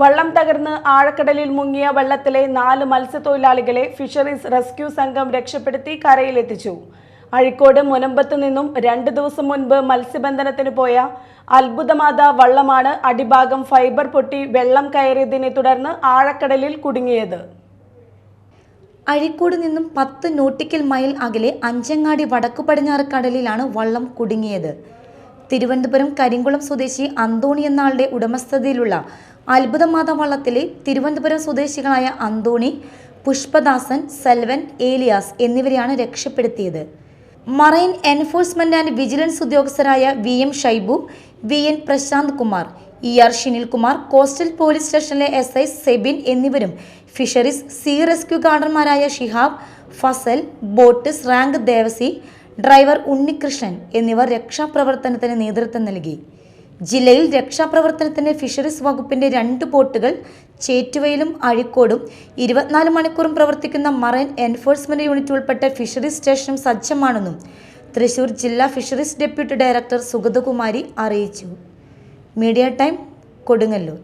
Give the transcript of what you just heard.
വള്ളം തകർന്ന് ആഴക്കടലിൽ മുങ്ങിയ വെള്ളത്തിലെ നാല് മത്സ്യത്തൊഴിലാളികളെ ഫിഷറീസ് റെസ്ക്യൂ സംഘം രക്ഷപ്പെടുത്തി കരയിലെത്തിച്ചു. അഴിക്കോട് മുനമ്പത്ത് നിന്നും രണ്ട് ദിവസം മുൻപ് മത്സ്യബന്ധനത്തിന് പോയ അത്ഭുതമാത വള്ളമാണ് അടിഭാഗം ഫൈബർ പൊട്ടി വെള്ളം കയറിയതിനെ തുടർന്ന് ആഴക്കടലിൽ കുടുങ്ങിയത്. അഴിക്കോട് നിന്നും പത്ത് നോട്ടിക്കൽ മൈൽ അകലെ അഞ്ചങ്ങാടി വടക്കു പടിഞ്ഞാറ് കടലിലാണ് വള്ളം കുടുങ്ങിയത്. തിരുവനന്തപുരം കരിങ്കുളം സ്വദേശി അന്തോണി എന്നാളുടെ ഉടമസ്ഥതയിലുള്ള അത്ഭുതമാത വള്ളത്തിലെ തിരുവനന്തപുരം സ്വദേശികളായ അന്തോണി പുഷ്പദാസൻ സെൽവൻ ഏലിയാസ് എന്നിവരെയാണ് രക്ഷപ്പെടുത്തിയത്. Marine enforcement and vigilance ഉദ്യോഗസ്ഥരായ V M Shaibu V N Prashanth Kumar E R Shinilkumar coastal police സ്റ്റേഷനിലെ എസ് ഐ സെബിൻ എന്നിവരും fisheries sea rescue ഗാർഡന്മാരായ Shihab Fasal boat rank Devasi driver Unnikrishnan എന്നിവർ രക്ഷാപ്രവർത്തനത്തിന് നേതൃത്വം നൽകി. ജില്ലയിൽ രക്ഷാപ്രവർത്തനത്തിന് ഫിഷറീസ് വകുപ്പിന്റെ രണ്ട് ബോട്ടുകൾ ചേറ്റുവയിലും അഴിക്കോടും ഇരുപത്തിനാല് മണിക്കൂറും പ്രവർത്തിക്കുന്ന മറൈൻ എൻഫോഴ്സ്മെന്റ് യൂണിറ്റ് ഉൾപ്പെട്ട ഫിഷറീസ് സ്റ്റേഷനും സജ്ജമാണെന്നും തൃശൂർ ജില്ലാ ഫിഷറീസ് ഡെപ്യൂട്ടി ഡയറക്ടർ സുഗതകുമാരി അറിയിച്ചു. Media time Kodungallur.